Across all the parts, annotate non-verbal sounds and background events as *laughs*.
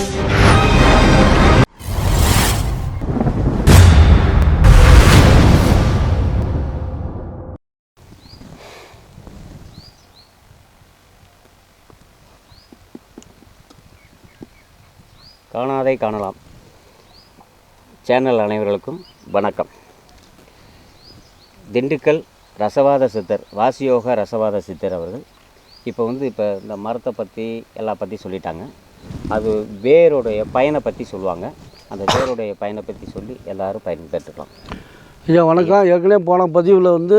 காணாதை காணலாம். சேனல் அனைவர்களுக்கும் வணக்கம். திண்டுக்கல் ரசவாத சித்தர் வாசியோக ரசவாத சித்தர் அவர்கள் இப்போ வந்து இப்போ இந்த மரத்தை பற்றி எல்லா பற்றி சொல்லிட்டாங்க. அது வேருடைய பயனை பற்றி சொல்லுவாங்க. அந்த வேருடைய பயனை பற்றி சொல்லி எல்லாரும் பயன் பெற்றுக்கலாம் ஐயா வணக்கம். ஏற்கனவே போன பதிவில் வந்து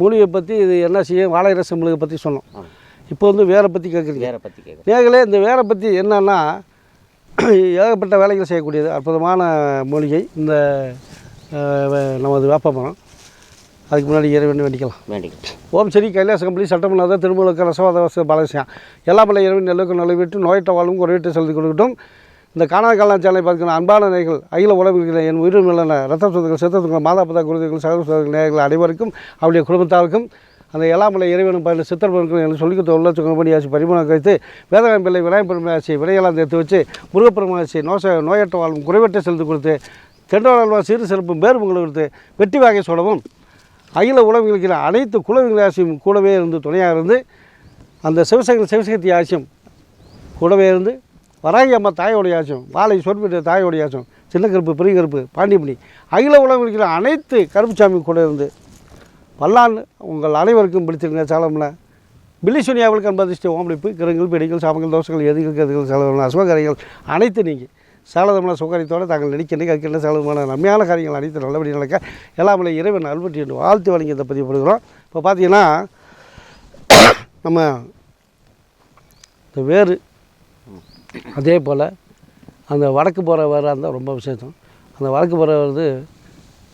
மூலிகை பற்றி இது என்ன செய்ய வாழை ரச மூலிகை பற்றி சொன்னோம். இப்போ வந்து வேரை பற்றி கேட்குறீங்க வேரை பற்றி கேட்குறேன் நேர்களே இந்த வேரை பற்றி என்னன்னா *clears throat* ஏகப்பட்ட வேலைகள் செய்யக்கூடியது அற்புதமான மூலிகை. இந்த நமது வேப்ப மரம். அதுக்கு முன்னாடி இறைவன் வேண்டிக்கலாம். வேண்டிக்கலாம். ஓம் சரி கைலாச கம்பளி சட்டமல்லாத திருமூலக்க ரசவாத பாலசியம் எல்லாமல்ல இறைவன் நெல்லுக்கு நலவிட்டு நோயிட்ட வாழும் குறைவிட்டு செலுத்தி கொடுக்கட்டும் இந்த காணாத காலம் சேனலை பார்க்கிற அன்பான நேயர்கள் அகில உலகில் என் உயிரும் இல்லைன ரத்த சொந்தங்கள் சித்தத்துக்கள் மாதா பிதா குருதிகள் சகல சகோதரர்கள் நேயர்கள் அனைவருக்கும் அவருடைய குடும்பத்தாருக்கும் அந்த எல்லாமல்ல இறைவனும் பயில சித்தர்களுக்கும் எனக்கு சொல்லிக்கிட்ட உள்ள ஆட்சி பரிமாணம் கழித்து வேதகம் பிள்ளை விநாயகர் பெருமை ஆட்சி வினையெல்லாம் சேர்த்து வச்சு முருகப்பெருமை ஆட்சி நோச நோயற்ற வாழும் குறைவற்ற செலுத்தி கொடுத்து தென்றவாழ்வா சிறு சிறப்பும் பேருமங்களை கொடுத்து வெற்றி வாகை சொல்லவும் அகில உலகில் அனைத்து குலவிகள் ஆசியும் கூடவே இருந்து துணையாக இருந்து அந்த சிவசக்தி சிவசக்தி ஆசியம் கூடவே இருந்து வராகி அம்மா தாயோடைய ஆசியம் வாழை சொற்பிட்ட தாயோடைய ஆசியம் சின்ன கருப்பு பெரிய கருப்பு பாண்டியமணி அகில உலகம் இருக்கிற அனைத்து கருப்புசாமி கூட இருந்து பல்லாண்டு உங்கள் அனைவருக்கும் பிடிச்சிருங்க சாலமில். பில்லிசுனியாவில் கண்பதிஷ்ட ஓமளிப்பு கிரங்கள் பிடிகள் சாமங்கள் தோசைகள் எதிர்கள் கதிர்கள் செலவுகள் அசுவகரைகள் அனைத்து நீங்கள் சாலதமான சுகரித்தோடு தாங்கள் நடிக்கின்ற கற்கின்ற செலவுமான நன்மையான காரியங்கள் அனைத்து நல்லபடி நடக்க எல்லாமே இறைவன் அல்பட்டி என்று வாழ்த்து வழங்கி இதை பதிவுபடுகிறோம் இப்போ பார்த்தீங்கன்னா நம்ம இந்த வேறு அதே போல் அந்த வடக்கு போகிற வேறாக இருந்தால் ரொம்ப விசேஷம். அந்த வடக்கு போகிற வந்து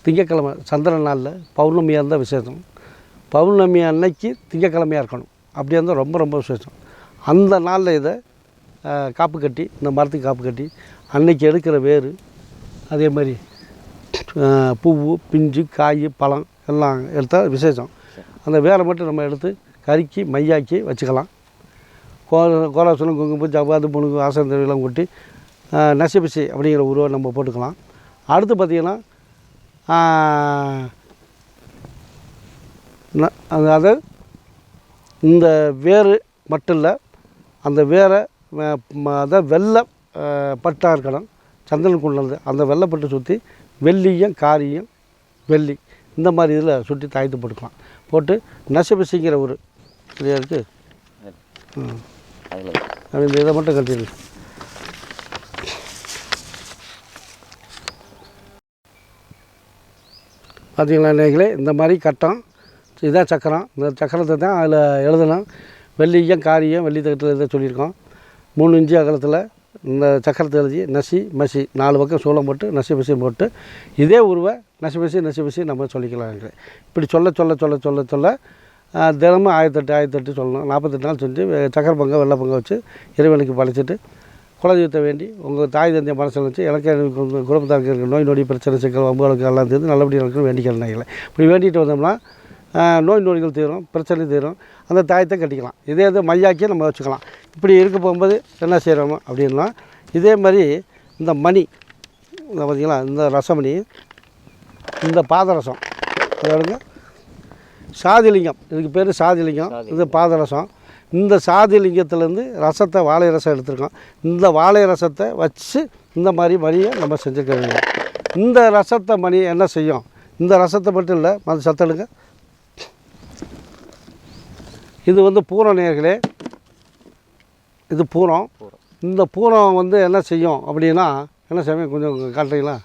திங்கக்கிழமை சந்திர நாளில் பௌர்ணமியாக இருந்தால் விசேஷம். பௌர்ணமி அன்னைக்கு திங்கக்கிழமையாக இருக்கணும். அப்படியா இருந்தால் ரொம்ப ரொம்ப விசேஷம். அந்த நாளில் இதை காப்பு கட்டி இந்த மரத்துக்கு காப்பு கட்டி அன்னைக்கு எடுக்கிற வேர் அதே மாதிரி பூ பூவு பிஞ்சு காய் பழம் எல்லாம் எடுத்தால் விசேஷம். அந்த வேரை மட்டும் நம்ம எடுத்து கருக்கி மையாக்கி வச்சுக்கலாம். கோல கோலாசனம் குங்குமம் ஜவ்வாது புணுகு ஆசனம் கொட்டி நசிபிசி அப்படிங்கிற உருவை நம்ம போட்டுக்கலாம். அடுத்து பார்த்திங்கன்னா அதாவது இந்த வேர் மட்டும் இல்லை அந்த வேரை அதை வெள்ளை அஹ், இருக்கணும் சந்தனம் கொண்டு அந்த வெள்ளைப்பட்டு சுற்றி வெள்ளியும் காரியம் வெள்ளி இந்த மாதிரி இதில் சுற்றி தாய்த்து போட்டுக்கலாம். போட்டு நசபிசிங்கிற ஒரு சரியா இருக்குது இந்த இதை மட்டும் கட்டிடுங்க பார்த்தீங்களா நேர்களே இந்த மாதிரி கட்டம் இதான் சக்கரம் இந்த சக்கரத்தை தான் அதில் எழுதணும். வெள்ளியும் காரியம் வெள்ளி தகட்டில் இதை சொல்லியிருக்கோம். மூணு இன்ச்சு அகலத்தில் இந்த சக்கரத்தை எழுதி நசி மசி நாலு பக்கம் சூளம் போட்டு நசி மசி போட்டு இதே உருவை நசி மசி நசி மசி நம்ம சொல்லிக்கலாங்க இப்படி சொல்ல சொல்ல சொல்ல சொல்ல சொல்ல தினமும் ஆயிரத்தெட்டு ஆயிரத்தெட்டு சொல்லணும். நாற்பத்தெட்டு நாள் செஞ்சு சக்கர சக்கரை பொங்கல் வெள்ளை பொங்கல் வச்சு இறைவனுக்கு படைச்சிட்டு குலதெய்வத்தை வேண்டி உங்கள் தாய் தந்தைய மனசில் வச்சு எனக்கு குடும்பத்தாருக்கு இருக்கிற நோய் நொடி பிரச்சனை சிக்கல் வம்புகளுக்கு எல்லாம் தீர்ந்து நல்லபடியாக இருக்கணும் வேண்டிக்கிறேன் இப்படி வேண்டிகிட்டு வந்தோம்னா நோய் நொடிகள் தீரும் பிரச்சனை தீரும். அந்த தாயத்தை கட்டிக்கலாம். இதே இது மையாக்கி நம்ம வச்சுக்கலாம். இப்படி இருக்க போகும்போது என்ன செய்கிறோமோ அப்படின்னா இதே மாதிரி இந்த மணி இந்த பார்த்தீங்களா இந்த ரசமணி இந்த பாதரசம். சாதிலிங்கம். இதுக்கு பேர் சாதிலிங்கம். இது பாதரசம். இந்த சாதிலிங்கத்துலேருந்து ரசத்தை வாழை ரசம் எடுத்திருக்கோம். இந்த வாழை ரசத்தை வச்சு இந்த மாதிரி மணியை நம்ம செஞ்சுக்க வேண்டும் இந்த ரசத்தை மணி என்ன செய்யும்? இந்த ரசத்தை மட்டும் இல்லை மற்ற சத்தடுங்க இது வந்து பூரம் நேர்களே இது பூரம். இந்த பூரம் வந்து என்ன செய்யும் அப்படின்னா என்ன செய்யும் கொஞ்சம் காட்டுறீங்களா?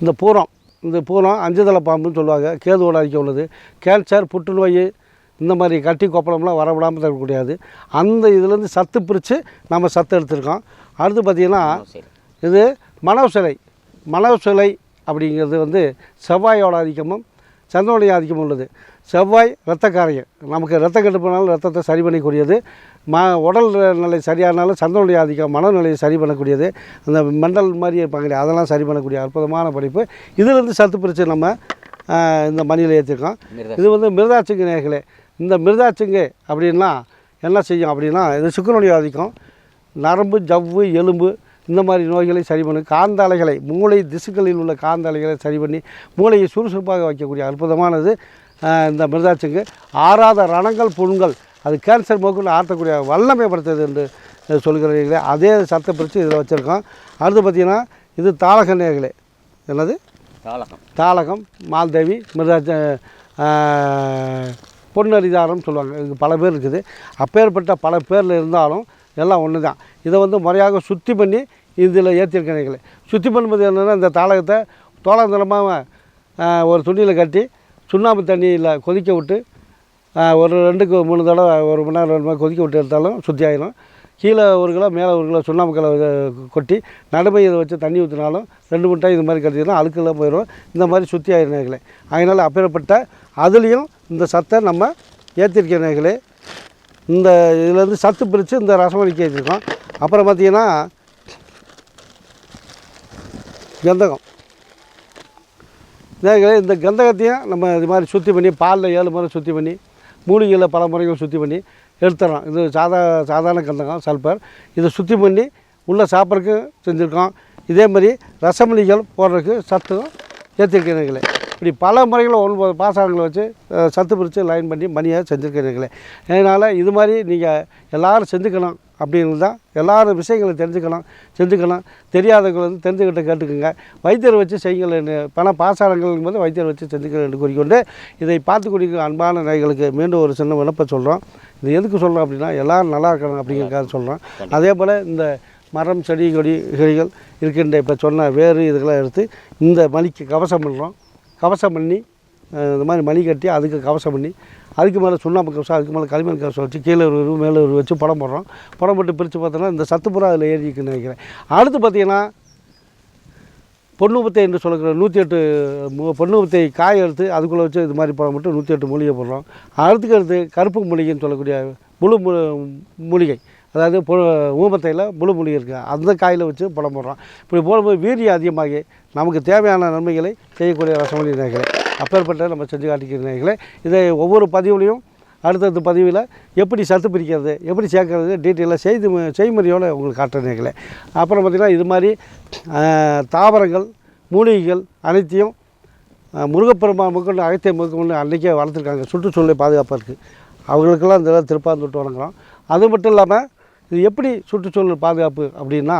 இந்த பூரம் இந்த பூரம் அஞ்சுதலை பாம்புன்னு சொல்லுவாங்க. கேதுவோட அறிக்கை உள்ளது. கேன்சர் புற்றுநோய் இந்த மாதிரி கட்டி கொப்பளம்லாம் வரவிடாமல் தரக்கூடியது அந்த இதுலேருந்து சத்து பிரித்து நம்ம சத்து எடுத்திருக்கோம். அடுத்து பார்த்திங்கன்னா இது மனவு சிலை மனவு சிலை அப்படிங்கிறது வந்து செவ்வாயோட ஆதிக்கமும் சந்திரனுடைய ஆதிக்கமும் உள்ளது. செவ்வாய் இரத்த காரியம் நமக்கு ரத்த கட்டுப்பானாலும் ரத்தத்தை சரி பண்ணக்கூடியது. ம உடல் நிலை சரியானாலும் சந்திரனுடைய ஆதிக்கம் மனநிலையை சரி பண்ணக்கூடியது. அந்த மண்டல் மாதிரி இருப்பாங்க அதெல்லாம் சரி பண்ணக்கூடிய அற்புதமான படிப்பு. இதிலிருந்து சத்து பிரித்து நம்ம இந்த மணியில் ஏற்றிருக்கோம் இது வந்து மிருதாச்சுங்கு நேர்களே இந்த மிருதாச்சுங்கு அப்படின்னா என்ன செய்யும் அப்படின்னா இது சுக்கரனுடைய ஆதிக்கம். நரம்பு ஜவ்வு எலும்பு இந்த மாதிரி நோய்களை சரி பண்ணும் காந்த அலைகளை மூளை திசுக்களில் உள்ள காந்த அலைகளை சரி பண்ணி மூளையை சுறுசுறுப்பாக வைக்கக்கூடிய அற்புதமானது. இந்த மிருதாச்சங்கு ஆறாத ரணங்கள் புண்கள். அது கேன்சர் மோக்குன்னு ஆற்றக்கூடிய வல்லமை படுத்துது என்று சொல்கிறீர்களே. அதே சத்தை பிரித்து இதில் வச்சுருக்கோம். அடுத்து பார்த்திங்கன்னா இது தாளகநேகளே என்னது? தாளகம். தாளகம் மால்தேவி மிருதாச்ச பொன்னரிதாரம் சொல்லுவாங்க. இதுக்கு பல பேர் இருக்குது. அப்பேற்பட்ட பல பேரில் இருந்தாலும் எல்லாம் ஒன்று தான் இதை வந்து முறையாக சுத்தி பண்ணி இதில் ஏற்றிருக்கிறீங்களே சுத்தி பண்ணும்போது என்னென்னா இந்த தாளகத்தை தோளாந்தரமாக ஒரு துணியில் கட்டி சுண்ணாம்பு தண்ணியில் கொதிக்க விட்டு ஒரு ரெண்டுக்கு மூணு தடவை ஒரு மணி நேரம் ரெண்டு மணி நேரம் கொதிக்க விட்டு எடுத்தாலும் சுத்தி ஆயிடும் கீழே ஒரு கிலோ மேலே ஒரு கிலோ சுண்ணாம்பு கலவை கொட்டி நடுமை வச்சு தண்ணி ஊற்றினாலும் ரெண்டு முட்டை இது மாதிரி கட்டினா அழுக்கெல்லாம் போயிடும் இந்த மாதிரி சுற்றி ஆயிருநேகளே அதனால் அப்பேற்பட்ட அதுலேயும் இந்த சத்தை நம்ம ஏற்றிருக்க நேர்களே. இந்த இதுலேருந்து சத்து பிரித்து இந்த ரசமணிக்கு ஏற்றிருக்கோம் அப்புறம் பார்த்திங்கன்னா கந்தகம். இந்த கந்தகத்தையும் நம்ம இது மாதிரி சுத்தி பண்ணி பாலில் ஏழு முறை சுத்தி பண்ணி மூலிகையில் பல முறைகள் சுத்தி பண்ணி எடுத்துடலாம் இது சாதா சாதாரண கந்தகம் சல்பர். இதை சுத்தி பண்ணி உள்ளே சாப்பிட்றதுக்கு செஞ்சுருக்கோம். இதே மாதிரி ரசமணிகள் போடுறதுக்கு சத்தும் ஏற்றிருக்கிறீங்களே இப்படி பல முறைகளை ஒன்பது பாசாங்களை வச்சு சத்து பிரித்து லைன் பண்ணி மணியை செஞ்சுருக்கிறீங்களே அதனால் இது மாதிரி நீங்கள் எல்லாரும் செஞ்சுக்கணும் அப்படின்னு தான். எல்லாரும் விஷயங்களை தெரிஞ்சுக்கணும் செஞ்சுக்கணும். தெரியாதவங்க வந்து தெரிஞ்சுக்கிட்ட கேட்டுக்குங்க. வைத்தியர் வச்சு செய்யுங்கள் பண பாசாரங்கள் போது வைத்தியர் வச்சு செஞ்சுக்கிறேன் என்று கூறிக்கொண்டு இதை பார்த்து குடிக்கிற அன்பான நாய்களுக்கு மீண்டும் ஒரு சின்ன விண்ணப்பம் சொல்கிறோம் இது எதுக்கு சொல்கிறோம் அப்படின்னா எல்லாரும் நல்லா இருக்கணும் அப்படிங்கிறதுக்காக சொல்கிறோம் அதே போல் இந்த மரம் செடி கொடி செடிகள் இருக்கின்ற இப்போ சொன்ன வேறு இதுக்கெல்லாம் எடுத்து இந்த மணிக்கு கவசம் பண்ணுறோம் கவசம் பண்ணி இந்த மாதிரி மணி கட்டி அதுக்கு கவசம் பண்ணி அதுக்கு மேலே சுண்ணாம்பு கவசம் அதுக்கு மேலே களிமண் கவசம் வச்சு கீழே ஒரு உருவம் மேலே ஒரு வச்சு படம் போடுறோம். படம் போட்டு பிரித்து பார்த்தோன்னா இந்த சத்துப்புறா அதில் ஏறிக்குன்னு நினைக்கிறேன். அடுத்து பார்த்தீங்கன்னா பொண்ணுபத்தை என்று சொல்லக்கிற நூற்றி எட்டு மு- பொண்ணுபத்தை காய எடுத்து அதுக்குள்ளே வச்சு இது மாதிரி படம் மட்டும் நூற்றி எட்டு மூலிகை போடுறோம். அடுத்துக்கு அடுத்து கருப்பு மூலிகைன்னு சொல்லக்கூடிய முழு மூ மூலிகை. அதாவது பு ஊமத்தையில் முழு மூலிகை இருக்குது அந்த காயில் வச்சு படம் போடுறோம் இப்படி போடும்போது வீரியம் அதிகமாகி நமக்கு தேவையான நன்மைகளை செய்யக்கூடிய ரசமணி நேர்களை அப்பேற்பட்ட நம்ம செஞ்சு காட்டிக்கிற நேர்களை இதை ஒவ்வொரு பதிவுலையும் அடுத்தடுத்த பதிவில் எப்படி சத்து பிரிக்கிறது எப்படி சேர்க்கறது டீட்டெயிலாக செய்து செய்முறையோடு உங்களுக்கு காட்டுறீங்களே அப்புறம் பார்த்திங்கன்னா இது மாதிரி தாவரங்கள் மூலிகைகள் அனைத்தையும் முருகப்பெருமா முருகப்பெருமான் முக்கொண்டு அகத்திய முக்கொண்டு அன்றைக்கே வளர்த்துருக்காங்க. சுற்றுச்சூழலை பாதுகாப்பாக இருக்குது அவங்களுக்கெல்லாம் இந்த இதெல்லாம் திருப்பாந்துட்டு வணங்குறோம். அது மட்டும் இல்லாமல் இது எப்படி சுற்றுச்சூழல் பாதுகாப்பு அப்படின்னா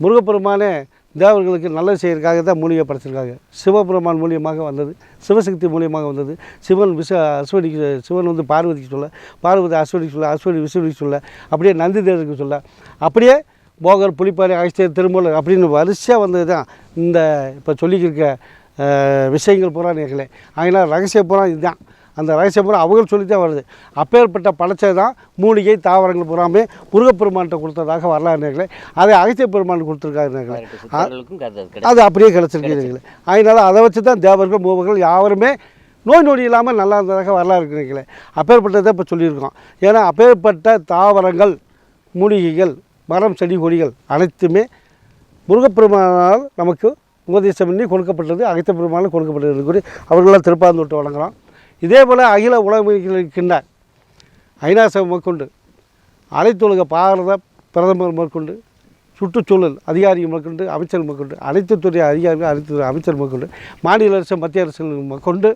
முருகப்பெருமானே தேவர்களுக்கு நல்லது செய்யறதுக்காக தான் மூலிகை படைச்சிருக்காங்க. சிவபெருமான் மூலியமாக வந்தது சிவசக்தி மூலியமாக வந்தது. சிவன் விச அஸ்வதிக்கு சிவன் வந்து பார்வதிக்கு சொல்ல பார்வதி அஸ்வதிக்கு சொல்ல அஸ்வதி விசுவதிக்கு சொல்ல அப்படியே நந்தி தேவருக்கு சொல்ல அப்படியே போகர் புளிப்பாறை அகஸ்தியர் திருமூலர் அப்படின்னு வரிசையாக வந்தது தான் இந்த இப்போ சொல்லிக்கிருக்க விஷயங்கள் பூரா நேர்களே அதனால் ரகசிய பூரா இதுதான். அந்த ரகசிய பூரா அவங்க சொல்லி தான் வருது அப்பேற்பட்ட படைச்சது தான் மூலிகை தாவரங்கள் பூராமே முருகப்பெருமான்கிட்ட கொடுத்ததாக வரலாறு நேர்களே. அதை அகத்திய பெருமான் கொடுத்துருக்காரு நேர்களே. பதினெட்டு சித்தர்களுக்கும் கருது கிடையாது. அது அப்படியே கிடச்சிருக்கீங்களே அதனால் அதை வச்சு தான் தேவர்கள் மூவர்கள் யாவருமே நோய் நொடி இல்லாமல் நல்லா இருந்ததாக வரலாறு இருக்கிறீங்களே அப்பேற்பட்டதை இப்போ சொல்லியிருக்கோம். ஏன்னா அப்பேற்பட்ட தாவரங்கள் மூலிகைகள் மரம் செடி கொடிகள் அனைத்துமே முருகப்பெருமானால் நமக்கு உபதேசம் பண்ணி கொடுக்கப்பட்டது அகத்த பெருமானால் கொடுக்கப்பட்டது. கூறி அவர்களெல்லாம் திருப்பாந்தோட்டு வழங்குறோம். இதே போல் அகில உலகில் ஐநா சபை மேற்கொண்டு அனைத்துலக பாரத பிரதமர் மேற்கொண்டு சுற்றுச்சூழல் அதிகாரிகள் மேற்கொண்டு அமைச்சர் மேற்கொண்டு அனைத்து துறை அதிகாரிகள் அனைத்து துறை அமைச்சர் மேற்கொண்டு மாநில அரசு மத்திய அரசு மேற்கொண்டு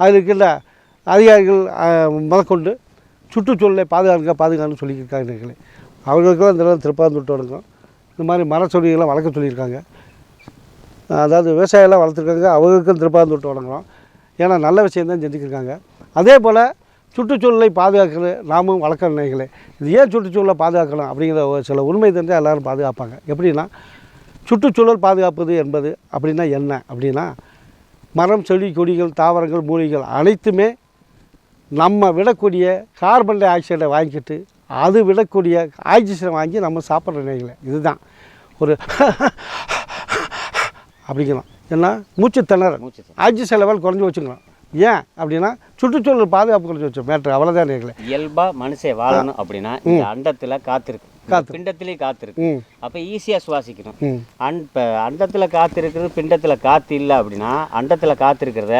அதில் இருக்கின்ற அதிகாரிகள் முதற்கொண்டு சுற்றுச்சூழலை பாதுகாக்க பாதுகான்னு சொல்லியிருக்காங்க அவர்களுக்கெல்லாம் இந்த நேரம் திருப்பாந்துட்டு வணக்கம். இந்த மாதிரி மர செடிகள்லாம் வளர்க்க சொல்லியிருக்காங்க. அதாவது விவசாயம்லாம் வளர்த்துருக்காங்க. அவங்களுக்கும் திருப்பாந்துட்டு வணங்குறோம் ஏன்னா நல்ல விஷயம் தான் செஞ்சுக்கிருக்காங்க. அதே போல் சுற்றுச்சூழலை பாதுகாக்கிறது நாமும் வளர்க்க நினைக்கல இது ஏன் சுற்றுச்சூழலை பாதுகாக்கணும் அப்படிங்கிற ஒரு சில உண்மை தெரிஞ்சால் எல்லோரும் பாதுகாப்பாங்க. எப்படின்னா சுற்றுச்சூழல் பாதுகாப்பது என்பது அப்படின்னா என்ன? அப்படின்னா மரம் செடி கொடிகள் தாவரங்கள் மூலிகைகள் அனைத்துமே நம்ம விடக்கூடிய கார்பன் டை ஆக்சைடை வாங்கிக்கிட்டு அது விடக்கூடிய ஆக்சிஜனை வாங்கி நம்ம சாப்பிட்ற நிலையில் இதுதான். ஒரு *laughs* அப்படிங்கலாம். ஏன்னா மூச்சு திணற. ஆக்சிஜன் லெவல் குறைஞ்சி வச்சுக்கலாம் ஏன் அப்படின்னா சுற்றுச்சூழல் பாதுகாப்பு குறைஞ்சி வச்சோம். மேட்ரு அவ்வளோதான் நேர்களே இயல்பா மனுஷன் வாழணும் அப்படின்னா இந்த அண்டத்துல காத்து இருக்கு இந்த பிண்டத்திலேயே காத்து இருக்கு ம். அப்ப ஈஸியா சுவாசிக்கணும். அன் இப்போ அண்டத்தில் காற்று இருக்கிறது பிண்டத்தில் காற்று இல்லை அப்படின்னா அண்டத்தில் காற்று இருக்கிறத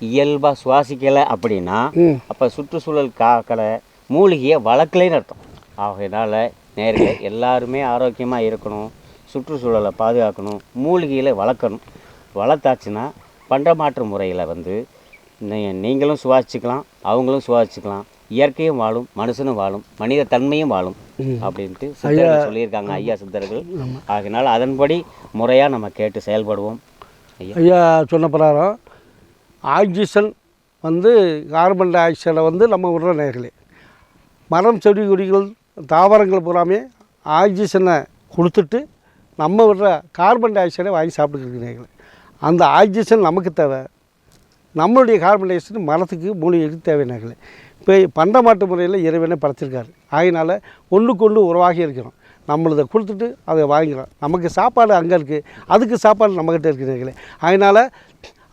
இயல்பாக சுவாசிக்கலை அப்படின்னா அப்போ சுற்றுச்சூழல் காக்கலை மூலிகையை வளர்க்கலைன்னு அர்த்தம். ஆகையினால நேர்களே எல்லாருமே ஆரோக்கியமாக இருக்கணும் சுற்றுச்சூழலை பாதுகாக்கணும் மூலிகைகளை வளர்க்கணும். வளர்த்தாச்சுன்னா பண்டமாற்று முறையில் வந்து நீ- நீங்களும் சுவாசிச்சுக்கலாம் அவங்களும் சுவாசிச்சுக்கலாம். இயற்கையும் வாழும் மனுஷனும் வாழும் மனித தன்மையும் வாழும் அப்படின்ட்டு சித்தர்கள் சொல்லியிருக்காங்க ஐயா சித்தர்கள். ஆகினால் அதன்படி முறையாக நம்ம கேட்டு செயல்படுவோம். ஐயா. ஐயா சொன்ன பிரகாரம் ஆக்சிஜன் வந்து கார்பன் டை ஆக்சைடை வந்து நம்ம விடுற நேர்களே. மரம் செடி கொடிகள் தாவரங்கள் பூராமே ஆக்சிஜனை கொடுத்துட்டு நம்ம விடுற கார்பன் டை ஆக்சைடை வாங்கி சாப்பிட்டுருக்கு நேர்களே. அந்த ஆக்சிஜன் நமக்கு தேவை. நம்மளுடைய கார்பன் டை ஆக்சைடு மரத்துக்கு மூலிகைக்கு தேவையானங்களே இப்போ பண்டமாட்டு முறையில் இறைவனை படைச்சிருக்காரு. ஆகையினால ஒன்றுக்கு ஒன்று உருவாகி இருக்கிறோம். நம்மளதை கொடுத்துட்டு அதை வாங்கிக்கிறோம். நமக்கு சாப்பாடு அங்கே இருக்குது அதுக்கு சாப்பாடு நம்மக்கிட்ட இருக்கிறீங்களே அதனால்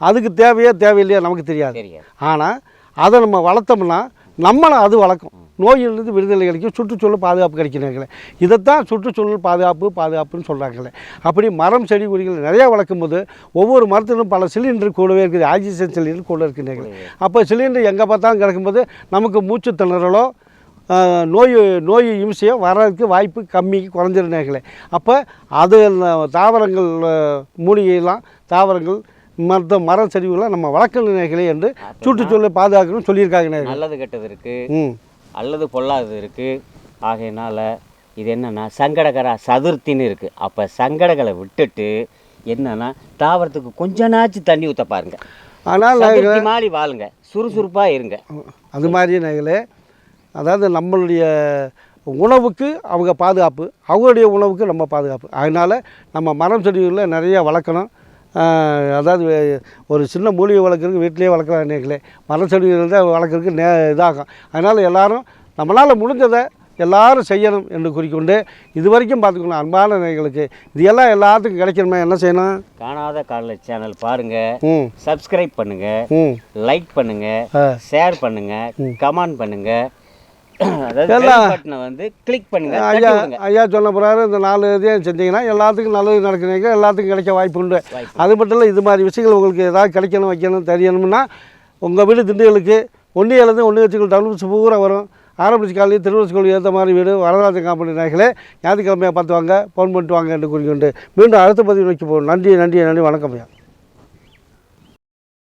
அதுக்கு தேவையோ தேவையில்லையோ நமக்கு தெரியாது. தெரியாது. ஆனால் அதை நம்ம வளர்த்தோம்னா நம்மளை அது வளர்க்கும். நோயிலிருந்து விடுதலை கிடைக்கும் சுற்றுச்சூழல் பாதுகாப்பு கிடைக்கிறாங்களே. இதைத்தான் சுற்றுச்சூழல் பாதுகாப்பு பாதுகாப்புன்னு சொல்கிறாங்களே அப்படி மரம் செடி கொடிகள் நிறையா வளர்க்கும் போது ஒவ்வொரு மரத்திலும் பல சிலிண்டர் கூடவே இருக்குது ஆக்சிஜன் சிலிண்டர் கூட இருக்குனாங்களே அப்போ சிலிண்டர் எங்கே பார்த்தாலும் கிடக்கும்போது நமக்கு மூச்சு திணறலோ நோய் நோய் இம்சையோ வர்றதுக்கு வாய்ப்பு கம்மி குறைஞ்சிருந்தாங்களே அப்போ அது தாவரங்கள் மூலிகையெல்லாம் தாவரங்கள் மற்ற மரம் செடிகள்லாம் நம்ம வளர்க்கணும் நேர்களே என்று சுற்றுச்சூழலை பாதுகாக்கணும்னு சொல்லியிருக்காங்க. நல்லது கெட்டது இருக்குது ம். அல்லது பொல்லாதது இருக்குது ஆகையினால இது என்னென்னா சங்கடகரா சதுர்த்தின்னு இருக்குது அப்போ சங்கடகளை விட்டுட்டு என்னன்னா தாவரத்துக்கு கொஞ்ச நாச்சு தண்ணி ஊற்ற பாருங்க. ஆனால் மாதிரி வாழுங்க. சுறுசுறுப்பாக இருங்க. அது மாதிரி நேர்களே அதாவது நம்மளுடைய உணவுக்கு அவங்க பாதுகாப்பு அவங்களுடைய உணவுக்கு நம்ம பாதுகாப்பு. அதனால் நம்ம மரம் செடிகளை நிறைய வளர்க்கணும். அதாவது ஒரு சின்ன மூலிகை வளர்க்குறதுக்கு வீட்டிலேயே வளர்க்கலாம் நேர்களே மரம் செடிகள் தான் வளர்க்குறதுக்கு நே இதாகும். அதனால் எல்லாரும் நம்மளால் முடிஞ்சதை எல்லாரும் செய்யணும் என்று குறிக்கொண்டு இது வரைக்கும் பார்த்துக்கணும் அன்பான நேர்களுக்கு இது எல்லாம் எல்லாத்துக்கும் கிடைக்கணுமே? என்ன செய்யணும்? காணாத காலை சேனல் பாருங்க. ம். சப்ஸ்கிரைப் பண்ணுங்க. ம். லைக் பண்ணுங்க. ஆ. ஷேர் பண்ணுங்க. கமெண்ட் பண்ணுங்க. அதாவது எல்லாம் வந்து கிளிக் பண்ணுங்க ஐயா. ஐயா சொன்ன பிரகாரம் இந்த நாலு இதையும் செஞ்சீங்கன்னா எல்லாத்துக்கும் நல்லது நடக்குறீங்க எல்லாத்துக்கும் கிடைக்க வாய்ப்பு உண்டு. அது மட்டும் இல்லை இது மாதிரி விஷயங்கள் உங்களுக்கு ஏதாவது கிடைக்கணும் வைக்கணும் தெரியணும்னா உங்கள் வீடு திண்டுகளுக்கு ஒன்றியிலேருந்து ஒன்று வச்சுக்கள் டவுன் பூரா வரும் ஆரம்பிச்சு காலையில் திருவள்ளுவர் ஏற்ற மாதிரி வீடு வரதராஜன் காம்பனி நாய்களே ஞாயிற்றுக்கிழமையாக பார்த்து வாங்க ஃபோன் பண்ணிட்டு வாங்க என்று கூறிக்கொண்டு மீண்டும் அடுத்த பதிவு நோக்கி போகும் நன்றி நன்றி நன்றி வணக்கம் ஐயா